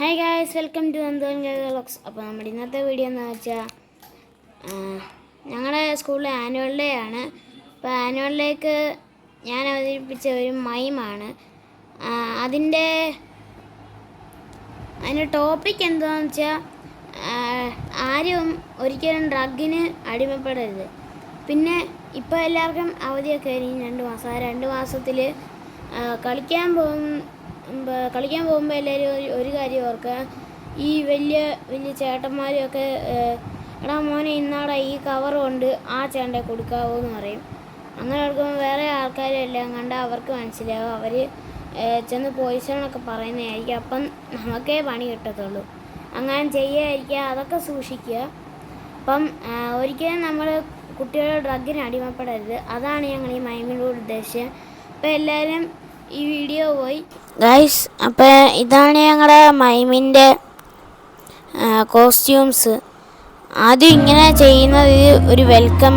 Hi guys welcome to Anton vlogs അപ്പോൾ നമ്മുടെ ഇന്നത്തെ വീഡിയോ എന്ന് വെച്ചാൽ ഞങ്ങളുടെ സ്കൂളിലെ ആനുവൽ ഡേ ആണ്. അപ്പോൾ ആനുവൽ ഡേക്ക് ഞാൻ അവതരിപ്പിച്ച ഒരു മൈമാണ് അതിന്റെ അതിന്റെ ടോപ്പിക് എന്താണെന്ന് വെച്ചാൽ ആരും ഒരിക്കലും ഡ്രഗിന് അടിമപ്പെടരുത്. പിന്നെ ഇപ്പോൾ എല്ലാവർക്കും അവധിയൊക്കെ കഴിഞ്ഞ് രണ്ട് മാസം രണ്ട് മാസത്തിൽ കളിക്കാൻ പോകും കളിക്കാൻ പോകുമ്പോൾ എല്ലാവരും ഒരു- കാര്യം ഓർക്കുക. ഈ വലിയ വലിയ ചേട്ടന്മാരും ഒക്കെ ഏഹ്, എടാ മോനെ ഇന്നാടെ ഈ കവർ കൊണ്ട് ആ ചേട്ടനെ കൊടുക്കാവോ എന്ന് പറയും. അങ്ങനെ കൊടുക്കുമ്പോൾ വേറെ ആൾക്കാരും എല്ലാം കണ്ടാൽ അവർക്ക് മനസ്സിലാവും. അവർ ചെന്ന് പോയിസണൊക്കെ പറയുന്നതായിരിക്കും. അപ്പം നമുക്കേ പണി കിട്ടത്തുള്ളൂ. അങ്ങനെ ചെയ്യാതിരിക്കുക അതൊക്കെ സൂക്ഷിക്കുക. അപ്പം ഒരിക്കലും നമ്മൾ കുട്ടികൾ ഡ്രഗിന് അടിമപ്പെടരുത്. അതാണ് ഞങ്ങൾ ഈ മൈമിലൂടെ ഉദ്ദേശിച്ചത്. അപ്പോൾ എല്ലാവരും ഈ വീഡിയോ പോയി. ഗൈസ് അപ്പോൾ ഇതാണ് ഞങ്ങളുടെ മൈമിന്റെ കോസ്റ്റ്യൂംസ് ആദ്യം ഇങ്ങനെ ചെയ്യുന്നത് ഒരു വെൽക്കം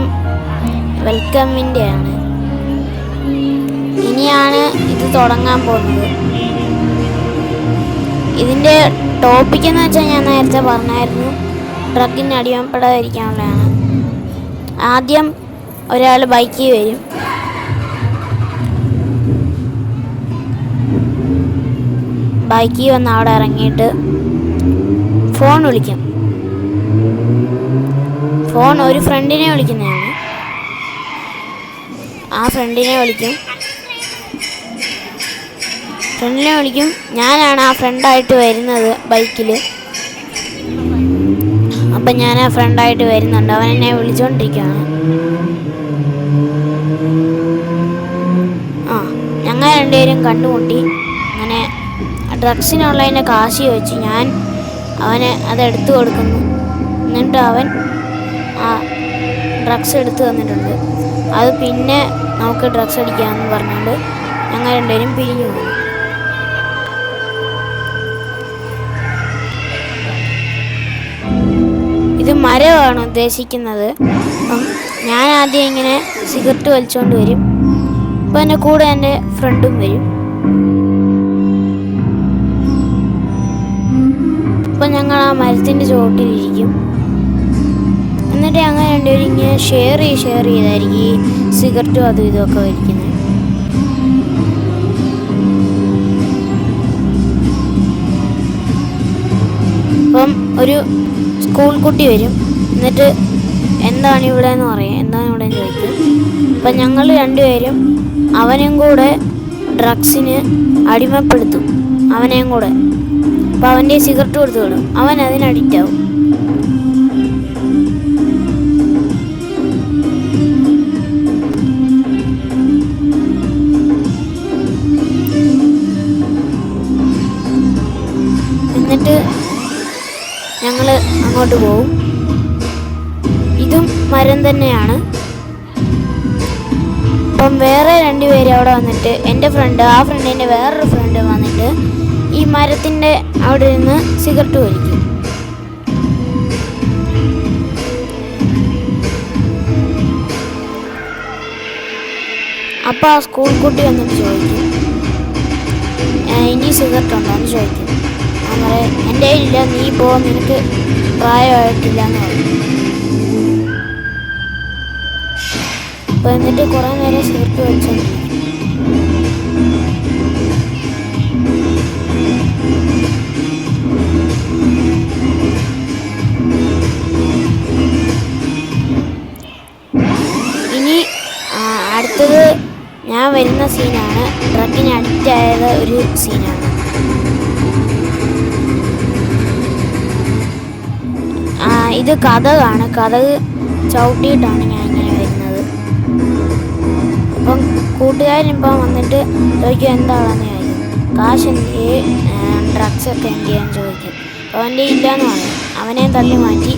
വെൽക്കമിന്റെ ആണ് ഇനിയാണ് ഇത് തുടങ്ങാൻ പോകുന്നത്. ഇതിന്റെ ടോപ്പിക് എന്ന് വെച്ചാൽ ഞാൻ നേരത്തെ പറഞ്ഞായിരുന്നു. ഡ്രഗിന് അടിമപ്പെടാതിരിക്കാനുള്ളതാണ്. ആദ്യം ഒരാൾ ബൈക്കിൽ വരും. ബൈക്കിൽ വന്ന് അവിടെ ഇറങ്ങിയിട്ട് ഫോൺ വിളിക്കും. ഫോൺ ഒരു ഫ്രണ്ടിനെ വിളിക്കുന്നതാണ്. ആ ഫ്രണ്ടിനെ വിളിക്കും. ഫ്രണ്ടിനെ വിളിക്കും. ഞാനാണ് ആ ഫ്രണ്ടായിട്ട് വരുന്നത് ബൈക്കിൽ അപ്പം ഞാൻ ആ ഫ്രണ്ടായിട്ട് വരുന്നുണ്ട്. അവൻ എന്നെ വിളിച്ചുകൊണ്ടിരിക്കുകയാണ് ആ ഞങ്ങൾ രണ്ടുപേരും കണ്ടുമുട്ടി. അങ്ങനെ ഡ്രഗ്സിനുള്ളതിന്റെ കാശ് ചോദിച്ചു ഞാൻ അവനെ അത് എടുത്തു കൊടുക്കുന്നു. എന്നിട്ട് അവൻ ആ ഡ്രഗ്സ് എടുത്തു തന്നിട്ടുണ്ട്. അത് പിന്നെ നമുക്ക് ഡ്രഗ്സ് അടിക്കാമെന്ന് പറഞ്ഞുകൊണ്ട് ഞങ്ങൾ രണ്ടുപേരും പിരിഞ്ഞു പോകും ഇത് മരമാണ് ഉദ്ദേശിക്കുന്നത്. അപ്പം ഞാൻ ആദ്യം ഇങ്ങനെ സിഗരറ്റ് വലിച്ചുകൊണ്ട് വരും. അപ്പം എന്റെ കൂടെ എന്റെ ഫ്രണ്ടും വരും. അപ്പം ഞങ്ങൾ ആ മരത്തിന്റെ ചുവട്ടിലിരിക്കും എന്നിട്ട് ഞങ്ങൾ രണ്ടുപേരും ഇങ്ങനെ ഷെയർ ചെയ്ത് ഷെയർ ചെയ്തായിരിക്കും ഈ സിഗരറ്റും അതും ഇതുമൊക്കെ വലിക്കുന്നത്. അപ്പം ഒരു സ്കൂൾ കുട്ടി വരും. എന്നിട്ട് എന്താണ് ഇവിടെ എന്ന് പറയും. എന്താണ് ഇവിടെ എന്ന് ചോദിക്കും. അപ്പം ഞങ്ങൾ രണ്ടുപേരും അവനും കൂടെ ഡ്രഗ്സിന് അടിമപ്പെടുത്തും. അവനെയും കൂടെ. അപ്പം അവന്റെ സിഗരറ്റ് കൊടുത്തു വിടും. അവൻ അതിന് അഡിക്റ്റ് ആവും. എന്നിട്ട് ഞങ്ങൾ അങ്ങോട്ട് പോവും. ഇതും മരം തന്നെയാണ്. അപ്പം വേറെ രണ്ടുപേര് അവിടെ വന്നിട്ട് എന്റെ ഫ്രണ്ട് ആ ഫ്രണ്ടിന്റെ വേറൊരു ഫ്രണ്ട് വന്നിട്ട് ഈ മരത്തിന്റെ അവിടെ നിന്ന് സിഗരറ്റ് വലിക്കും. അപ്പോൾ ആ സ്കൂൾ കുട്ടി വന്നിട്ട് ചോദിക്കും "ഏ, ഇനി സിഗരറ്റ് ഉണ്ടോ? എന്ന് ചോദിക്കും. പറയും എന്റെ ഇല്ല നീ പോ നിനക്ക് പ്രായമായിട്ടില്ല എന്ന് പറയും. അപ്പോൾ എന്നിട്ട് കുറേ നേരം സിഗരറ്റ് വലിച്ചോണ്ടിരിക്കും. സീനാണ് അഡിക്റ്റായത് ഒരു സീനാണ് ഇത് കഥകാണ്. കഥക് ചവിട്ടിയിട്ടാണ് ഞാൻ ഇങ്ങനെ വരുന്നത്. അപ്പം കൂട്ടുകാരിപ്പം വന്നിട്ട് ചോദിക്കും എന്താണെന്ന്? ചോദിക്കും കാശ് എന്ത് ഡ്രഗ്സ് ഒക്കെ എന്ത് ചെയ്യാൻ ചോദിക്കും അവന്റെ ഇല്ലയെന്ന് പറയും. അവനെ തള്ളി മാറ്റി.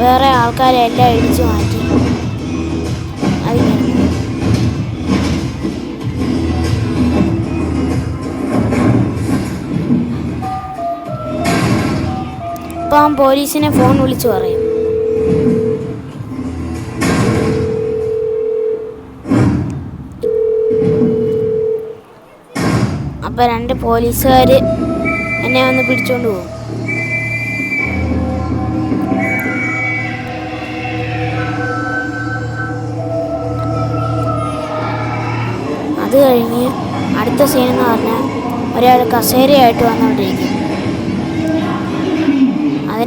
വേറെ ആൾക്കാരെ എല്ലാം ഇടിച്ചു മാറ്റി. അവൻ പോലീസിനെ ഫോൺ വിളിച്ചു പറയും. അപ്പോൾ രണ്ട് പോലീസുകാർ എന്നെ വന്ന് പിടിച്ചോണ്ട് പോകും. അത് കഴിഞ്ഞ് അടുത്ത സീൻ എന്ന് പറഞ്ഞാൽ ഒരാൾ കസേരയായിട്ട് വന്നുകൊണ്ടിരിക്കും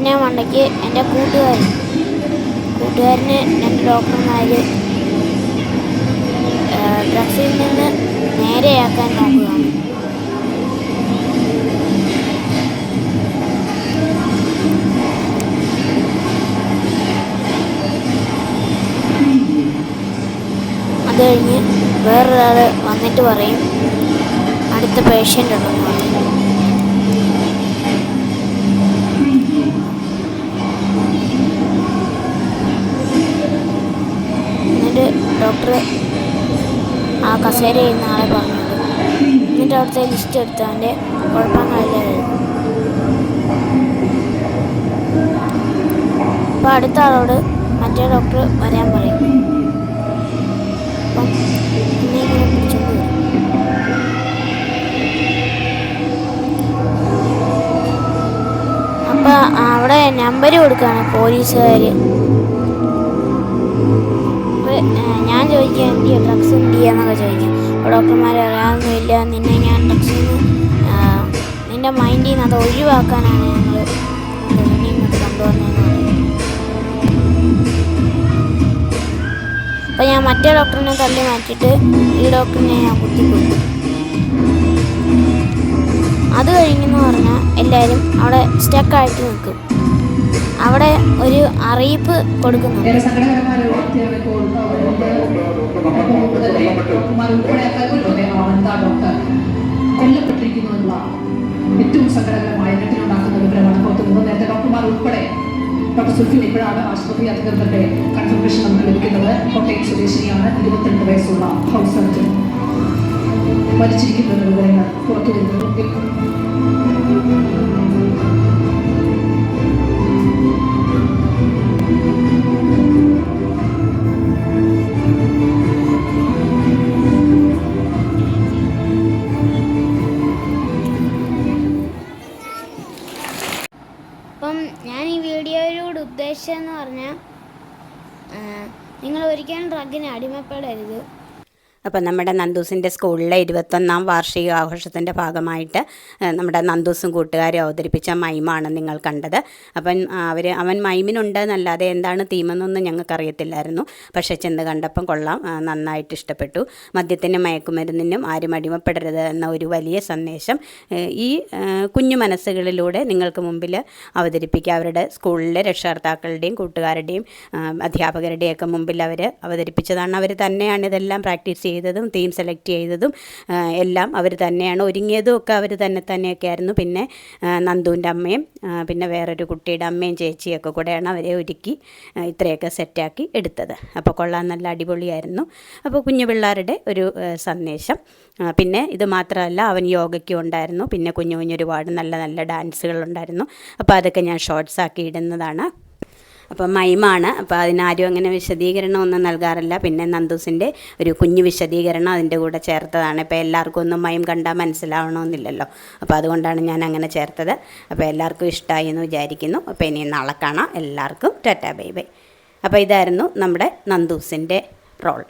അതിനെ മണ്ടയ്ക്ക് എന്റെ കൂട്ടുകാരൻ. കൂട്ടുകാരന് രണ്ട് ഡോക്ടർമാർ ഡ്രഗ്സിൽ നിന്ന് നേരെയാക്കാൻ നോക്കുകയാണ്. അത് കഴിഞ്ഞ് വേറൊരാൾ വന്നിട്ട് പറയും അടുത്ത പേഷ്യന്റ് ഉണ്ടെന്ന്. ഡോക്ടർ ആ കസേര ചെയ്യുന്ന ആളെ പറഞ്ഞു എന്നിട്ട് അവിടുത്തെ ലിസ്റ്റ് എടുത്ത് അവന്റെ കുഴപ്പങ്ങളെല്ലാം അപ്പോൾ അടുത്ത ആളോട് മറ്റേ ഡോക്ടർ വരാൻ പറയും. അപ്പം എന്നെ ഇങ്ങനെ പിടിച്ചോണ്ട് വരും. അവിടെ നമ്പർ കൊടുക്കുകയാണ് പോലീസുകാർ ഞാൻ ചോദിക്കാം എന്ത് ഡ്രഗ്സ് എന്ത് ചെയ്യാന്നൊക്കെ ചോദിക്കും. അപ്പോൾ ഡോക്ടർമാർ അറിയാവുന്നില്ല നിന്നെ ഞാൻ ഡ്രഗ്സിൽ നിന്റെ നിന്റെ മൈൻഡിൽ നിന്ന് അത് ഒഴിവാക്കാനാണ് ഞങ്ങൾ നിന്നെ ഇങ്ങോട്ട് കൊണ്ടുവന്നതെന്ന് ഞാൻ മറ്റേ ഡോക്ടറിനെ തള്ളി മാറ്റിയിട്ട് ഈ ഡോക്ടറിനെ ഞാൻ കുത്തിക്കൊടുക്കും അത് കഴിഞ്ഞെന്ന് പറഞ്ഞാൽ എല്ലാവരും അവിടെ സ്റ്റക്കായിട്ട് നിൽക്കും. അവിടെ ഒരു അറിയിപ്പ് കൊടുക്കുന്നുണ്ട്. ഡോക്ടർമാർ ഉൾപ്പെടെ കൽപ്പറ്റയിലെ ആനന്ദ ഡോക്ടർ കൊല്ലപ്പെട്ടിരിക്കുന്നു എന്നുള്ള ഏറ്റവും സങ്കടകരമായ നെറ്റിലുണ്ടാക്കുന്ന വിവരമാണ് പുറത്തു പോകുന്നത് നേരത്തെ ഡോക്ടർമാർ ഉൾപ്പെടെ ഡോക്ടർ സുൽഫി ഇപ്പോഴാണ് ആശുപത്രി അധികൃതരുടെ കൺഫർമേഷൻ നമുക്ക് ലഭിക്കുന്നത് കോട്ടയം സ്വദേശിനിയാണ് ഇരുപത്തിരണ്ട് വയസ്സുള്ള ഹൗസ് സർജൻ മരിച്ചിരിക്കുന്ന വിവരങ്ങൾ പുറത്തു വരുന്നത് ഉദ്ദേശിച്ചതെന്ന് പറഞ്ഞാൽ നിങ്ങൾ ഒരിക്കലും ഡ്രഗിന് അടിമപ്പെടരുത്. അപ്പം നമ്മുടെ നന്ദൂസിന്റെ സ്കൂളിലെ ഇരുപത്തൊന്നാം വാർഷിക ആഘോഷത്തിന്റെ ഭാഗമായിട്ട് നമ്മുടെ നന്ദൂസും കൂട്ടുകാരും അവതരിപ്പിച്ച മൈമാണ് നിങ്ങൾ കണ്ടത്. അപ്പം അവർ അവൻ മൈമിനുണ്ട് എന്നല്ലാതെ എന്താണ് തീമെന്നൊന്നും ഞങ്ങൾക്കറിയത്തില്ലായിരുന്നു. പക്ഷേ ചെന്ന് കണ്ടപ്പം കൊള്ളാം നന്നായിട്ട് ഇഷ്ടപ്പെട്ടു. മദ്യത്തിനും മയക്കുമരുന്നിനും ആരും അടിമപ്പെടരുത് എന്ന ഒരു വലിയ സന്ദേശം ഈ കുഞ്ഞു മനസ്സുകളിലൂടെ നിങ്ങൾക്ക് മുമ്പിൽ അവതരിപ്പിക്കുക അവരുടെ സ്കൂളിലെ രക്ഷകർത്താക്കളുടെയും കൂട്ടുകാരുടെയും അധ്യാപകരുടെയൊക്കെ മുമ്പിൽ അവർ അവതരിപ്പിച്ചതാണ്. അവർ തന്നെയാണ് ഇതെല്ലാം പ്രാക്ടീസ് ചെയ്തതും തീം സെലക്ട് ചെയ്തതും എല്ലാം അവർ തന്നെയാണ്. ഒരുങ്ങിയതും ഒക്കെ അവർ തന്നെ തന്നെയൊക്കെ ആയിരുന്നു. പിന്നെ നന്ദുവിന്റെ അമ്മയും പിന്നെ വേറൊരു കുട്ടിയുടെ അമ്മയും ചേച്ചിയൊക്കെ കൂടെയാണ് അവരെ ഒരുക്കി ഇത്രയൊക്കെ സെറ്റാക്കി എടുത്തത്. അപ്പോൾ കൊള്ളാൻ നല്ല അടിപൊളിയായിരുന്നു. അപ്പോൾ കുഞ്ഞു പിള്ളേരുടെ ഒരു സന്ദേശം. പിന്നെ ഇത് മാത്രമല്ല അവൻ യോഗയ്ക്കും ഉണ്ടായിരുന്നു. പിന്നെ കുഞ്ഞു കുഞ്ഞു ഒരുപാട് നല്ല നല്ല ഡാൻസുകളുണ്ടായിരുന്നു അപ്പോൾ അതൊക്കെ ഞാൻ ഷോർട്സ് ആക്കി ഇടുന്നതാണ്. അപ്പം മൈമാണ്. അപ്പോൾ അതിനാരും അങ്ങനെ വിശദീകരണമൊന്നും നൽകാറില്ല. പിന്നെ നന്ദൂസിന്റെ ഒരു കുഞ്ഞു വിശദീകരണം അതിന്റെ കൂടെ ചേർത്തതാണ്. ഇപ്പോൾ എല്ലാവർക്കും ഒന്നും മൈം കണ്ടാൽ മനസ്സിലാവണമെന്നില്ലല്ലോ. അപ്പോൾ അതുകൊണ്ടാണ് ഞാൻ അങ്ങനെ ചേർത്തത്. അപ്പോൾ എല്ലാവർക്കും ഇഷ്ടമായി എന്ന് വിചാരിക്കുന്നു. അപ്പോൾ ഇനി നാളെ കാണാം. എല്ലാവർക്കും ടാറ്റാ ബൈ ബൈ. അപ്പോൾ ഇതായിരുന്നു നമ്മുടെ നന്ദൂസിന്റെ റോൾ.